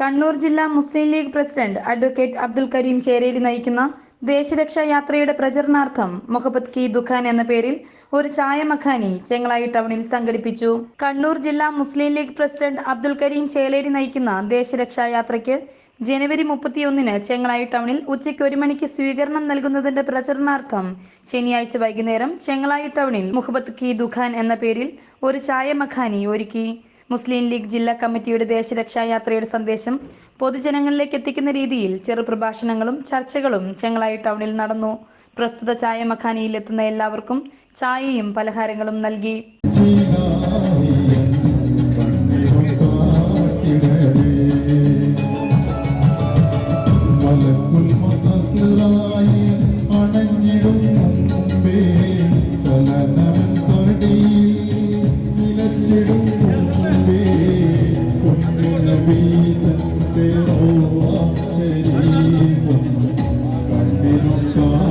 കണ്ണൂർ ജില്ലാ Muslim League president advocate Abdul Karim ചേരേലി നയിക്കുന്ന ദേശരക്ഷാ യാത്രയുടെ പ്രചരണാർത്ഥം മൊഹബത് കി ദുഖാൻ എന്ന പേരിൽ ഒരു ചായ മഖാനി ചെങ്ങളായി ടൗണിൽ സംഘടിപ്പിച്ചു. കണ്ണൂർ ജില്ലാ മുസ്ലിം ലീഗ് പ്രസിഡന്റ് അബ്ദുൽ കരീം ചേലേരി നയിക്കുന്ന ദേശരക്ഷാ യാത്രയ്ക്ക് ജനുവരി മുപ്പത്തിയൊന്നിന് ചെങ്ങളായി ടൗണിൽ ഉച്ചയ്ക്ക് ഒരു മണിക്ക് സ്വീകരണം നൽകുന്നതിന്റെ പ്രചരണാർത്ഥം ശനിയാഴ്ച വൈകുന്നേരം ചെങ്ങളായി ടൗണിൽ മുഹബത്ത് കി ദുഖാൻ എന്ന പേരിൽ ഒരു ചായ മഖാനി ഒരുക്കി. മുസ്ലിം ലീഗ് ജില്ലാ കമ്മിറ്റിയുടെ ദേശരക്ഷാ യാത്രയുടെ സന്ദേശം പൊതുജനങ്ങളിലേക്ക് എത്തിക്കുന്ന രീതിയിൽ ചെറു പ്രഭാഷണങ്ങളും ചർച്ചകളും ചെങ്ങളായി ടൗണിൽ നടന്നു. പ്രസ്തുത ചായ മഖാനിയിൽ എത്തുന്ന എല്ലാവർക്കും ചായയും പലഹാരങ്ങളും നൽകി. കൽവിതന്റെ ഓ കൽവിനൊക്കെ